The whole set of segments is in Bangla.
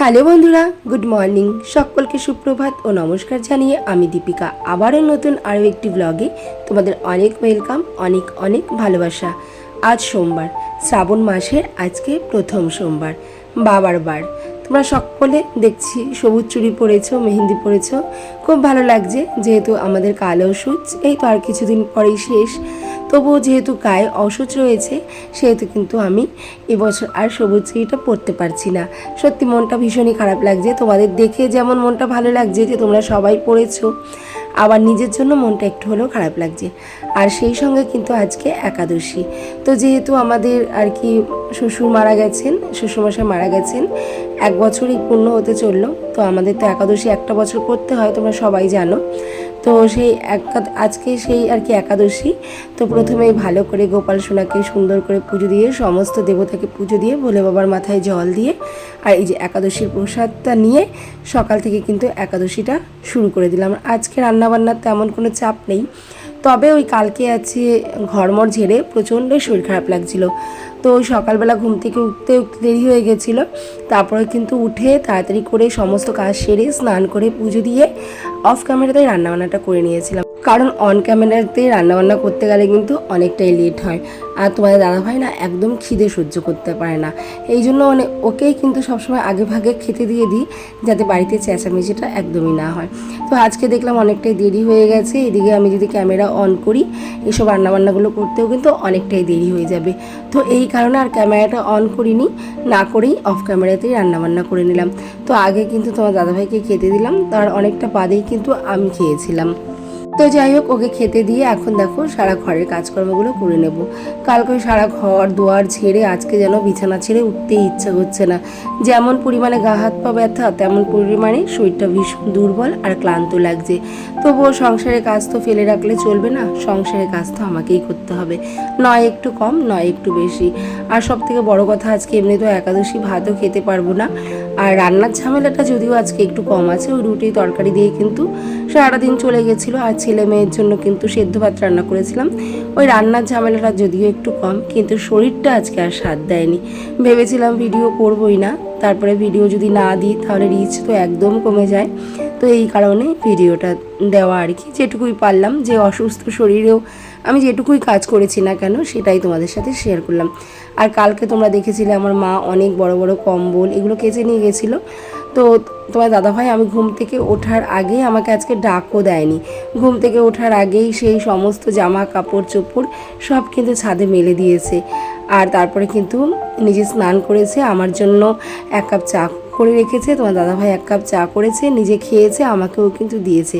হ্যালো বন্ধুরা, গুড মর্নিং। সকলকে সুপ্রভাত ও নমস্কার জানিয়ে আমি দীপিকা। আবারও নতুন আরও একটি ব্লগে তোমাদের অনেক ওয়েলকাম অনেক অনেক ভালোবাসা। আজ সোমবার, শ্রাবণ মাসের আজকে প্রথম সোমবার, বাবার বার। তোমরা সকলে দেখছি সবুজ চুড়ি পরেছো, মেহেন্দি পরেছো। খুব ভালো লাগছে, যেহেতু আমাদের কালো সুচ, এই তো আর কিছুদিন পরেই শেষ। তবুও যেহেতু গায়ে অসুচ রয়েছে, সেহেতু কিন্তু আমি এবছর আর সবুজ চুড়িটা পরতে পারছি না। সত্যি মনটা ভীষণই খারাপ লাগছে। তোমাদের দেখে যেমন মনটা ভালো লাগছে যে তোমরা সবাই পড়েছো, আবার নিজের জন্য মনটা একটু হলেও খারাপ লাগছে। আর সেই সঙ্গে কিন্তু আজকে একাদশী। তো যেহেতু আমাদের আর কি শ্বশুর মারা গেছেন, শ্বশুরমশাই মারা গেছেন এক বছরই পূর্ণ হতে চলল। তো আমাদের তো একাদশী একটা বছর করতে হয়, তোমরা সবাই জানো। তো সেই একা- আজকে সেই আর কি একাদশী। তো প্রথমেই ভালো করে গোপাল সোনাকে সুন্দর করে পুজো দিয়ে, সমস্ত দেবতাকে পুজো দিয়ে, ভোলে বাবার মাথায় জল দিয়ে, আর এই যে একাদশীর প্রসাদটা নিয়ে সকাল থেকে কিন্তু একাদশীটা শুরু করে দিলাম। আজকে রান্নাবান্নার তেমন কোনো চাপ নেই। তবে ওই কালকে আছে ঘরমর ঝেড়ে প্রচণ্ড শরীর খারাপ লাগছিল। তো সকালবেলা ঘুম থেকে উঠতে উঠতে দেরি হয়ে গেছিল। তারপরে কিন্তু উঠে তাড়াতাড়ি করে সমস্ত কাজ সেরে স্নান করে পুজো দিয়ে অফ ক্যামেরাতে রান্নাবান্নাটা করে নিয়েছিলাম। কারণ অন ক্যামেরাতে রান্নাবান্না করতে গেলে কিন্তু অনেকটাই লেট হয়। আর তোমাদের দাদাভাই না একদম খিদে সহ্য করতে পারে না। এই জন্য মানে ওকেই কিন্তু সবসময় আগে ভাগে খেতে দিয়ে দিই, যাতে বাড়িতে চেঁচামেচিটা একদমই না হয়। তো আজকে দেখলাম অনেকটাই দেরি হয়ে গেছে, এদিকে আমি যদি ক্যামেরা অন করি, এসব রান্নাবান্নাগুলো করতেও কিন্তু অনেকটাই দেরি হয়ে যাবে। তো এই কারণে আর ক্যামেরাটা অন করিনি, না করেই অফ ক্যামেরাতেই রান্নাবান্না করে নিলাম। তো আগে কিন্তু তোমার দাদাভাইকে খেতে দিলাম, তার অনেকটা বাদেই কিন্তু আমি খেয়েছিলাম। তো যাই হোক, ওকে খেতে দিয়ে এখন দেখো সারা ঘরের কাজকর্মগুলো করে নেব। কালকে সারা ঘর, দুয়ার ছেড়ে আজকে যেন বিছানা ছেড়ে উঠতেই ইচ্ছা হচ্ছে না। যেমন পরিমাণে গা হাত পা ব্যথা, তেমন পরিমাণে শরীরটা ভীষণ দুর্বল আর ক্লান্ত লাগছে। তবুও সংসারের কাজ তো ফেলে রাখলে চলবে না, সংসারের কাজ তো আমাকেই করতে হবে। নয় একটু কম, নয় একটু বেশি। আর সব থেকে বড় কথা, আজকে এমনি তো একাদশী ভাতও খেতে পারব না। আর রান্নার ঝামেলাটা যদিও আজকে একটু কম আছে, ওই রুটি তরকারি দিয়ে কিন্তু সারাদিন চলে গেছিল আর ছেলে মেয়ের জন্য কিন্তু সেদ্ধ ভাত রান্না করেছিলাম। ওই রান্নার ঝামেলাটা যদিও একটু কম, কিন্তু শরীরটা আজকে আর সাথ দেয়নি। ভেবেছিলাম ভিডিও করবই না, তারপরে ভিডিও যদি না দিই তাহলে রিচ তো একদম কমে যায়। তো এই কারণে ভিডিওটা দেওয়া আর কি, যেটুকুই পারলাম। যে অসুস্থ শরীরেও আমি যেটুকুই কাজ করেছি না কেন, সেটাই তোমাদের সাথে শেয়ার করলাম। আর কালকে তোমরা দেখেছিলে আমার মা অনেক বড় বড় কম্বল, এগুলো কেচে নিয়ে গেছিল। তো তোমার দাদাভাই, আমি ঘুম থেকে ওঠার আগে আমাকে আজকে ডাকও দেয়নি। ঘুম থেকে ওঠার আগেই সেই সমস্ত জামা কাপড় চোপড় সব কিন্তু ছাদে মেলে দিয়েছে। আর তারপরে কিন্তু নিজে স্নান করেছে। আমার জন্য এক কাপ চা করে রেখেছে, তোমার দাদাভাই এক কাপ চা করেছে, নিজে খেয়েছে, আমাকেও কিন্তু দিয়েছে।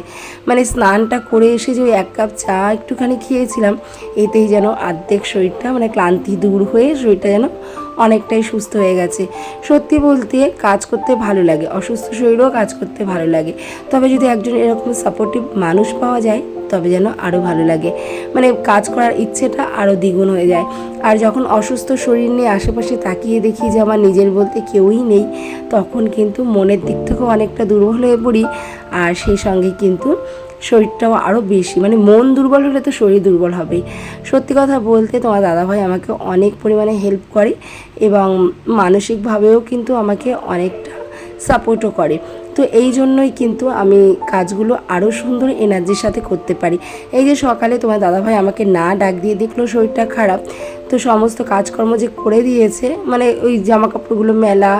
মানে স্নানটা করে এসে যে এক কাপ চা একটুখানি খেয়েছিলাম, এতেই যেন অর্ধেক শরীরটা মানে ক্লান্তি দূর হয়ে শরীরটা যেন অনেকটাই সুস্থ হয়ে গেছে। সত্যি বলতে কাজ করতে ভালো লাগে, অসুস্থ শরীরেও কাজ করতে ভালো লাগে। তবে যদি একজন এরকম সাপোর্টিভ মানুষ পাওয়া যায় তবে যেন আরও ভালো লাগে। মানে কাজ করার ইচ্ছেটা আরও দ্বিগুণ হয়ে যায়। আর যখন অসুস্থ শরীর নিয়ে আশেপাশে তাকিয়ে দেখি যে আমার নিজের বলতে কেউই নেই, তখন কিন্তু মনের দিক থেকেও অনেকটা দুর্বল হয়ে পড়ি। আর সেই সঙ্গে কিন্তু শরীরটাও আরও বেশি মানে মন দুর্বল হলে তো শরীর দুর্বল হবেই। সত্যি কথা বলতে তোমার দাদাভাই আমাকে অনেক পরিমাণে হেল্প করে এবং মানসিকভাবেও কিন্তু আমাকে অনেকটা সাপোর্টও করে। তো এই জন্যই কিন্তু আমি কাজগুলো আরও সুন্দর এনার্জির সাথে করতে পারি। এই যে সকালে তোমার দাদাভাই আমাকে না ডাক দিয়ে দেখল শরীরটা খারাপ, তো সমস্ত কাজকর্ম যে করে দিয়েছে মানে ওই জামা কাপড়গুলো মেলা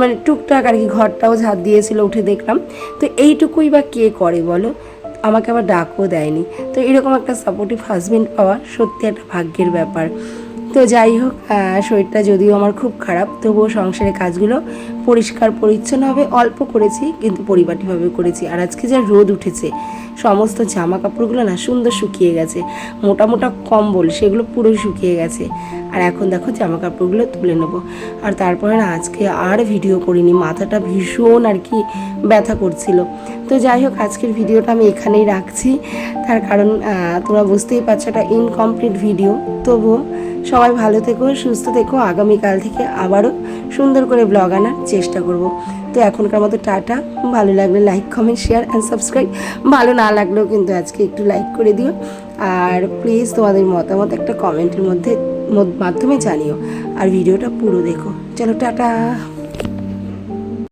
মানে টুকটাক আর কি ঘরটাও ঝাঁট দিয়েছিল উঠে দেখলাম। তো এইটুকুই বা কে করে বলো? আমাকে আবার ডাকও দেয়নি। তো এরকম একটা সাপোর্টিভ হাজবেন্ড পাওয়া সত্যি একটা ভাগ্যের ব্যাপার। তো যাই হোক শরীরটা যদিও আমার খুব খারাপ, তবুও সংসারের কাজগুলো পরিষ্কার পরিচ্ছন্নভাবে অল্প করেছি, কিন্তু পরিপাটিভাবে করেছি। আর আজকে যা রোদ উঠেছে, সমস্ত জামা কাপড়গুলো না সুন্দর শুকিয়ে গেছে, মোটা মোটা কম্বল সেগুলো পুরো শুকিয়ে গেছে। আর এখন দেখো জামা কাপড়গুলো তুলে নেব। আর তারপরে না আজকে আর ভিডিও করিনি, মাথাটা ভীষণ আর কি ব্যথা করছিল। তো যাই হোক, আজকের ভিডিওটা আমি এখানেই রাখছি। তার কারণ তোমরা বুঝতেই পারছ, এটা ইনকমপ্লিট ভিডিও তবুও সবাই ভালো থেকো, সুস্থ থেকো। আগামীকাল থেকে আবারও সুন্দর করে ব্লগ আনার চেষ্টা করব। তো এখনকার মতো টাটা। ভালো লাগলে like comment share and subscribe ভালো না লাগলেও কিন্তু আজকে একটু লাইক করে দিও। আর প্লিজ তোমাদের মতামত একটা কমেন্টের মধ্যে মধ্যে- মাধ্যমে জানিও। আর ভিডিওটা পুরো দেখো। চলো, টাটা।